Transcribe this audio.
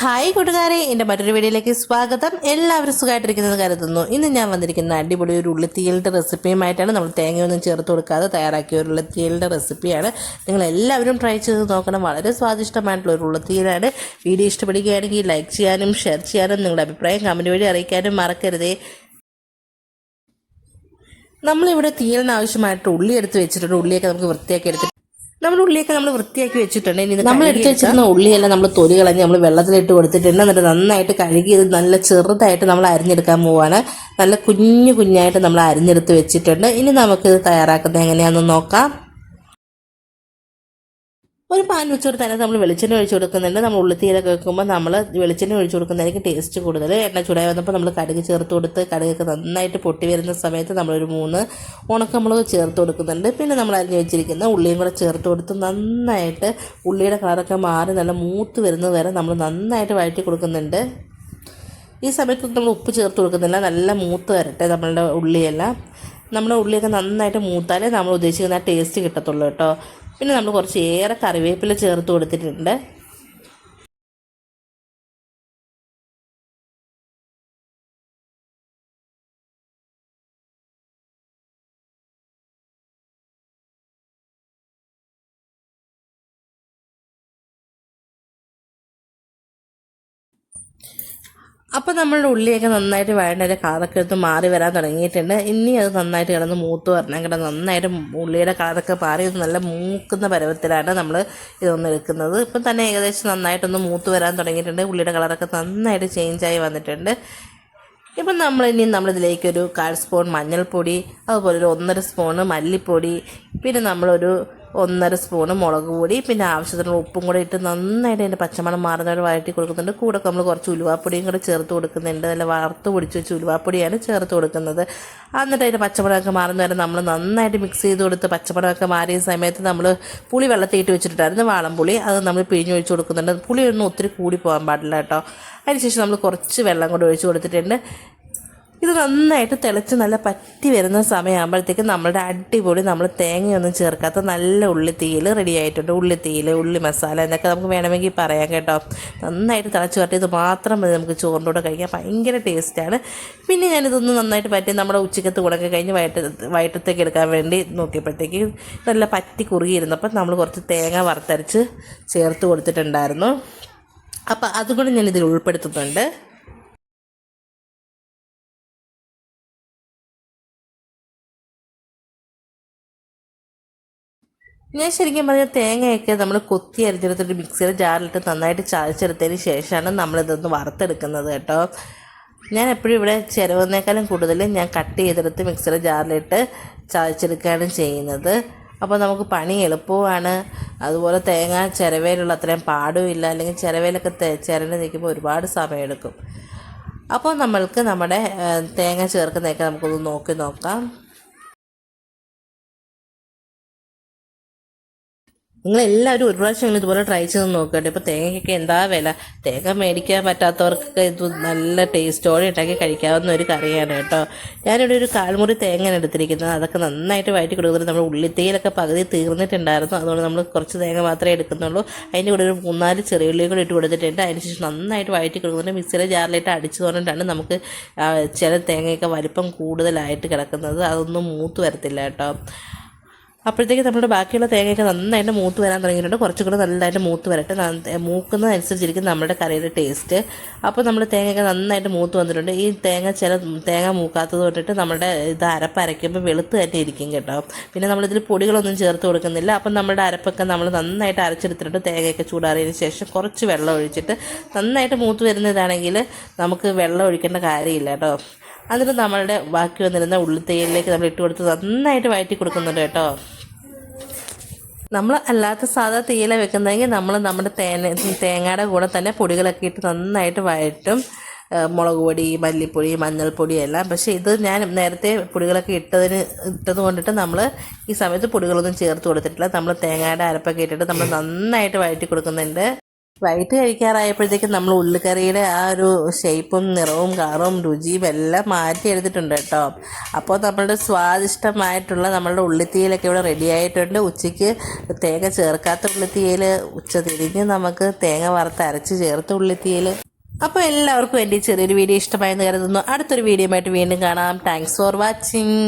Hi കൂട്ടുകാരെ എന്റെ മറ്റൊരു വീഡിയോയിലേക്ക് സ്വാഗതം. എല്ലാവരും സുഖമായിട്ടിരിക്കുന്നത് കരുതുന്നു. ഇന്ന് ഞാൻ വന്നിരിക്കുന്ന അടിപൊളി ഒരു ഉള്ളിത്തീയലിന്റെ റെസിപ്പിയുമായിട്ടാണ് നമ്മൾ തേങ്ങയൊന്നും ചേർത്ത് കൊടുക്കാതെ തയ്യാറാക്കിയ ഒരു ഉള്ളിത്തീയലിന്റെ റെസിപ്പിയാണ്. നിങ്ങൾ എല്ലാവരും ട്രൈ ചെയ്ത് നോക്കണം. വളരെ സ്വാദിഷ്ടമായിട്ടുള്ള ഒരു ഉള്ളിത്തീയലാണ്. വീഡിയോ ഇഷ്ടപ്പെടുകയാണെങ്കിൽ ലൈക്ക് ചെയ്യാനും ഷെയർ ചെയ്യാനും നിങ്ങളുടെ അഭിപ്രായം കമന്റ് വഴി അറിയിക്കാനും മറക്കരുതേ. നമ്മളിവിടെ തീയലിന് ആവശ്യമായിട്ട് ഉള്ളി എടുത്ത് വെച്ചിട്ടുണ്ട്. ഉള്ളിയൊക്കെ നമുക്ക് വൃത്തിയാക്കി എടുത്തിട്ട് നമ്മുടെ ഉള്ളിയൊക്കെ നമ്മൾ വൃത്തിയാക്കി വെച്ചിട്ടുണ്ട്. ഇനി നമ്മൾ എടുത്ത് വെച്ചിരുന്ന ഉള്ളിയെല്ലാം നമ്മൾ തൊലി കളഞ്ഞ് നമ്മൾ വെള്ളത്തിലിട്ട് കൊടുത്തിട്ടുണ്ട് എന്നിട്ട് നന്നായിട്ട് കഴുകി ഇത് നല്ല ചെറുതായിട്ട് നമ്മൾ അരിഞ്ഞെടുക്കാൻ പോവാണ്. നല്ല കുഞ്ഞു കുഞ്ഞായിട്ട് നമ്മൾ അരിഞ്ഞെടുത്ത് വെച്ചിട്ടുണ്ട്. ഇനി നമുക്ക് ഇത് തയ്യാറാക്കുന്നത് എങ്ങനെയാണെന്ന് നോക്കാം. ഒരു പാൻ വെച്ച് തന്നെ നമ്മൾ വെളിച്ചെണ്ണ ഒഴിച്ച് കൊടുക്കുന്നുണ്ട്. നമ്മൾ ഉള്ളിത്തീരൊക്കെ വെക്കുമ്പോൾ നമ്മൾ വെളിച്ചെണ്ണ ഒഴിച്ച് കൊടുക്കുന്നതായിരിക്കും ടേസ്റ്റ് കൂടുതൽ. എണ്ണ ചൂടായി വന്നപ്പോൾ നമ്മൾ കടുക് ചേർത്ത് കൊടുത്ത് കടുകൊക്കെ നന്നായിട്ട് പൊട്ടി വരുന്ന സമയത്ത് നമ്മളൊരു മൂന്ന് ഉണക്കമുളക് ചേർത്ത് കൊടുക്കുന്നുണ്ട്. പിന്നെ നമ്മൾ അരിഞ്ഞ് വെച്ചിരിക്കുന്ന ഉള്ളിയും കൂടെ ചേർത്ത് കൊടുത്ത് നന്നായിട്ട് ഉള്ളിയുടെ കളറൊക്കെ മാറി നല്ല മൂത്ത് വരുന്നത് വരെ നമ്മൾ നന്നായിട്ട് വഴറ്റി കൊടുക്കുന്നുണ്ട്. ഈ സമയത്ത് നമ്മൾ ഉപ്പ് ചേർത്ത് കൊടുക്കുന്നില്ല. നല്ല മൂത്ത് വരട്ടെ നമ്മളുടെ ഉള്ളിയെല്ലാം. നമ്മുടെ ഉള്ളിയൊക്കെ നന്നായിട്ട് മൂത്താലേ നമ്മൾ ഉദ്ദേശിക്കുന്ന ടേസ്റ്റ് കിട്ടത്തുള്ളൂ കേട്ടോ. പിന്നെ നമ്മൾ കുറച്ച് ഏറെ കറിവേപ്പില ചേർത്ത് കൊടുത്തിട്ടുണ്ട്. അപ്പോൾ നമ്മളുടെ ഉള്ളിയൊക്കെ നന്നായിട്ട് വഴണ്ടതിന്റെ കളറൊക്കെ എടുത്ത് മാറി വരാൻ തുടങ്ങിയിട്ടുണ്ട്. ഇനി അത് നന്നായിട്ട് കിടന്ന് മൂത്ത് വരണം. കിടന്ന് നന്നായിട്ട് ഉള്ളിയുടെ കളറൊക്കെ മാറി നല്ല മൂക്കുന്ന പരുവത്തിലാണ് നമ്മൾ ഇതൊന്ന് എടുക്കുന്നത്. ഇപ്പം തന്നെ ഏകദേശം നന്നായിട്ടൊന്ന് മൂത്ത് വരാൻ തുടങ്ങിയിട്ടുണ്ട്. ഉള്ളിയുടെ കളറൊക്കെ നന്നായിട്ട് ചേഞ്ചായി വന്നിട്ടുണ്ട്. ഇപ്പം നമ്മൾ ഇനി നമ്മളിതിലേക്ക് ഒരു കാൽ സ്പൂൺ മഞ്ഞൾപ്പൊടി അതുപോലെ ഒരു ഒന്നര സ്പൂണ് മല്ലിപ്പൊടി പിന്നെ നമ്മളൊരു ഒന്നര സ്പൂണ് മുളക് പൊടി പിന്നെ ആവശ്യത്തിന് ഉപ്പും കൂടെ ഇട്ട് നന്നായിട്ട് അതിന്റെ പച്ചമണം മാറുന്നവരെ വഴറ്റി കൊടുക്കുന്നുണ്ട്. കൂടെ നമ്മൾ കുറച്ച് ഉലുവാപ്പൊടിയും കൂടെ ചേർത്ത് കൊടുക്കുന്നുണ്ട്. നല്ല വറുത്ത് പൊടിച്ച് വെച്ച് ഉലുവാപ്പൊടിയാണ് ചേർത്ത് കൊടുക്കുന്നത്. എന്നിട്ട് അതിന്റെ പച്ചമണമൊക്കെ മാറുന്നവരെ നമ്മൾ നന്നായിട്ട് മിക്സ് ചെയ്ത് കൊടുത്ത് പച്ചമണമൊക്കെ മാറിയ സമയത്ത് നമ്മൾ പുളി വെള്ളത്തിയിട്ട് വെച്ചിട്ടുണ്ടായിരുന്നു വാളംപുളി. അത് നമ്മൾ പിഴിഞ്ഞൊഴിച്ച് കൊടുക്കുന്നുണ്ട്. പുളിയൊന്നും ഒത്തിരി കൂടി പോകാൻ പാടില്ല കേട്ടോ. അതിനുശേഷം നമ്മൾ കുറച്ച് വെള്ളം കൂടെ ഒഴിച്ച് കൊടുത്തിട്ടുണ്ട്. ഇത് നന്നായിട്ട് തിളച്ച് നല്ല പറ്റി വരുന്ന സമയമാകുമ്പോഴത്തേക്ക് നമ്മളുടെ അടിപൊളി നമ്മൾ തേങ്ങയൊന്നും ചേർക്കാത്ത നല്ല ഉള്ളിത്തീയിൽ റെഡി ആയിട്ടുണ്ട്. ഉള്ളിത്തീയിൽ ഉള്ളി മസാല എന്നൊക്കെ നമുക്ക് വേണമെങ്കിൽ പറയാം കേട്ടോ. നന്നായിട്ട് തിളച്ച് പറ്റി ഇത് മാത്രം മതി നമുക്ക് ചോറിന്റെ കൂടെ കഴിക്കാൻ. ഭയങ്കര ടേസ്റ്റാണ് പിന്നെ ഞാനിതൊന്ന് നന്നായിട്ട് പറ്റി നമ്മുടെ ഉച്ചക്കത്ത് കൂടെയൊക്കെ കഴിഞ്ഞ് വൈകിട്ട് വൈകിട്ടത്തേക്ക് എടുക്കാൻ വേണ്ടി നോക്കിയപ്പോഴത്തേക്ക് നല്ല പറ്റി കുറുകിയിരുന്നപ്പോൾ നമ്മൾ കുറച്ച് തേങ്ങ വറുത്തരച്ച് ചേർത്ത് കൊടുത്തിട്ടുണ്ടായിരുന്നു. അപ്പോൾ അതുകൂടെ ഞാനിതിൽ ഉൾപ്പെടുത്തുന്നുണ്ട്. ഞാൻ ശരിക്കും പറഞ്ഞാൽ തേങ്ങയൊക്കെ നമ്മൾ കൊത്തി അരിഞ്ഞെടുത്തിട്ട് മിക്സിയുടെ ജാറിലിട്ട് നന്നായിട്ട് ചതച്ചെടുത്തതിന് ശേഷമാണ് നമ്മളിതൊന്ന് വറുത്തെടുക്കുന്നത് കേട്ടോ. ഞാൻ എപ്പോഴും ഇവിടെ ചിലവുന്നേക്കാളും കൂടുതൽ ഞാൻ കട്ട് ചെയ്തെടുത്ത് മിക്സിയുടെ ജാറിലിട്ട് ചതച്ചെടുക്കുകയാണ് ചെയ്യുന്നത്. അപ്പോൾ നമുക്ക് പണി എളുപ്പമാണ്. അതുപോലെ തേങ്ങ ചിരവേലുള്ള അത്രയും പാടുമില്ല അല്ലെങ്കിൽ ചിരവയിലൊക്കെ ചിരണ്ട് നിൽക്കുമ്പോൾ ഒരുപാട് സമയമെടുക്കും. അപ്പോൾ നമ്മൾക്ക് നമ്മുടെ തേങ്ങ ചേർക്കുന്നതൊക്കെ നമുക്കൊന്ന് നോക്കി നോക്കാം. നിങ്ങൾ എല്ലാവരും ഒരു പ്രാവശ്യം ഇതുപോലെ ട്രൈ ചെയ്ത് നോക്കട്ടെ. ഇപ്പോൾ തേങ്ങയ്ക്കൊക്കെ എന്താ വില? തേങ്ങ മേടിക്കാൻ പറ്റാത്തവർക്കൊക്കെ ഇത് നല്ല ടേസ്റ്റോടെ ഉണ്ടാക്കി കഴിക്കാവുന്ന ഒരു കറിയാണ് കേട്ടോ. ഞാനിവിടെ ഒരു കാൽമുറി തേങ്ങയാണ് എടുത്തിരിക്കുന്നത്. അതൊക്കെ നന്നായിട്ട് വഴറ്റി കൊടുക്കുന്നത് നമ്മൾ ഉള്ളിത്തേയിലൊക്കെ പകുതി തീർന്നിട്ടുണ്ടായിരുന്നു. അതുകൊണ്ട് നമ്മൾ കുറച്ച് തേങ്ങ മാത്രമേ എടുക്കുന്നുള്ളൂ. അതിന്റെ കൂടെ ഒരു മൂന്നാൽ ചെറിയ ഉള്ളി കൂടി ഇട്ട് കൊടുത്തിട്ടുണ്ട്. അതിനുശേഷം നന്നായിട്ട് വഴറ്റി കൊടുക്കുന്നുണ്ട്. മിക്സിയിലെ ജാറിലിട്ട് അടിച്ചു കൊണ്ടിട്ടാണ് നമുക്ക് ചില തേങ്ങയൊക്കെ വലിപ്പം കൂടുതലായിട്ട് കിടക്കുന്നത്. അതൊന്നും മൂത്ത് വരത്തില്ല കേട്ടോ. അപ്പോഴത്തേക്ക് നമ്മുടെ ബാക്കിയുള്ള തേങ്ങയൊക്കെ നന്നായിട്ട് മൂത്ത് വരാൻ തുടങ്ങിയിട്ടുണ്ട്. കുറച്ചും കൂടെ നല്ലതായിട്ട് മൂത്ത് വരട്ടെ. മൂക്കുന്നതനുസരിച്ചിരിക്കും നമ്മുടെ കറിയുടെ ടേസ്റ്റ്. അപ്പോൾ നമ്മൾ തേങ്ങയൊക്കെ നന്നായിട്ട് മൂത്ത് വന്നിട്ടുണ്ട്. ഈ തേങ്ങ ചില തേങ്ങ മൂക്കാത്തത് തൊട്ടിട്ട് നമ്മുടെ ഇത് അരപ്പ് അരയ്ക്കുമ്പോൾ വെളുത്ത് തന്നെ ഇരിക്കും കേട്ടോ. പിന്നെ നമ്മളിതിൽ പൊടികളൊന്നും ചേർത്ത് കൊടുക്കുന്നില്ല. അപ്പം നമ്മുടെ അരപ്പൊക്കെ നമ്മൾ നന്നായിട്ട് അരച്ചെടുത്തിട്ട് തേങ്ങയൊക്കെ ചൂടാറിയതിന് ശേഷം കുറച്ച് വെള്ളം ഒഴിച്ചിട്ട് നന്നായിട്ട് മൂത്ത് വരുന്നതാണെങ്കിൽ നമുക്ക് വെള്ളം ഒഴിക്കേണ്ട കാര്യമില്ല കേട്ടോ. എന്നിട്ട് നമ്മളുടെ ബാക്കി വന്നിരുന്ന ഉള്ളിത്തേലിലേക്ക് നമ്മൾ ഇട്ട് കൊടുത്ത് നന്നായിട്ട് വഴറ്റി കൊടുക്കുന്നുണ്ട് കേട്ടോ. നമ്മൾ അല്ലാത്ത സാധാ തേയില വെക്കുന്നതെങ്കിൽ നമ്മൾ നമ്മുടെ തേന തേങ്ങയുടെ കൂടെ തന്നെ പൊടികളൊക്കെ ഇട്ട് നന്നായിട്ട് വഴറ്റും മുളക് പൊടി മല്ലിപ്പൊടി മഞ്ഞൾപ്പൊടി എല്ലാം. പക്ഷേ ഇത് ഞാൻ നേരത്തെ പൊടികളൊക്കെ ഇട്ടതിന് ഇട്ടത് കൊണ്ടിട്ട് നമ്മൾ ഈ സമയത്ത് പൊടികളൊന്നും ചേർത്ത് കൊടുത്തിട്ടില്ല. നമ്മൾ തേങ്ങയുടെ അരപ്പൊക്കെ ഇട്ടിട്ട് നമ്മൾ നന്നായിട്ട് വഴറ്റി കൊടുക്കുന്നുണ്ട്. വൈകിട്ട് കഴിക്കാറായപ്പോഴത്തേക്കും നമ്മൾ ഉള്ളിക്കറിയുടെ ആ ഒരു ഷേപ്പും നിറവും കളറും രുചിയും എല്ലാം മാറ്റി എടുത്തിട്ടുണ്ട് കേട്ടോ. അപ്പോൾ നമ്മളുടെ സ്വാദിഷ്ടമായിട്ടുള്ള നമ്മളുടെ ഉള്ളിത്തീയിലൊക്കെ ഇവിടെ റെഡി ആയിട്ടുണ്ട്. ഉച്ചയ്ക്ക് തേങ്ങ ചേർക്കാത്ത ഉള്ളിത്തീയിൽ ഉച്ച തിരിഞ്ഞ് നമുക്ക് തേങ്ങ വറുത്ത് അരച്ച് ചേർത്ത് ഉള്ളിത്തീയിൽ അപ്പോൾ എല്ലാവർക്കും എന്റെ ചെറിയൊരു വീഡിയോ ഇഷ്ടമായെന്ന് കരുതുന്നു. അടുത്തൊരു വീഡിയോ ആയിട്ട് വീണ്ടും കാണാം. Thanks for watching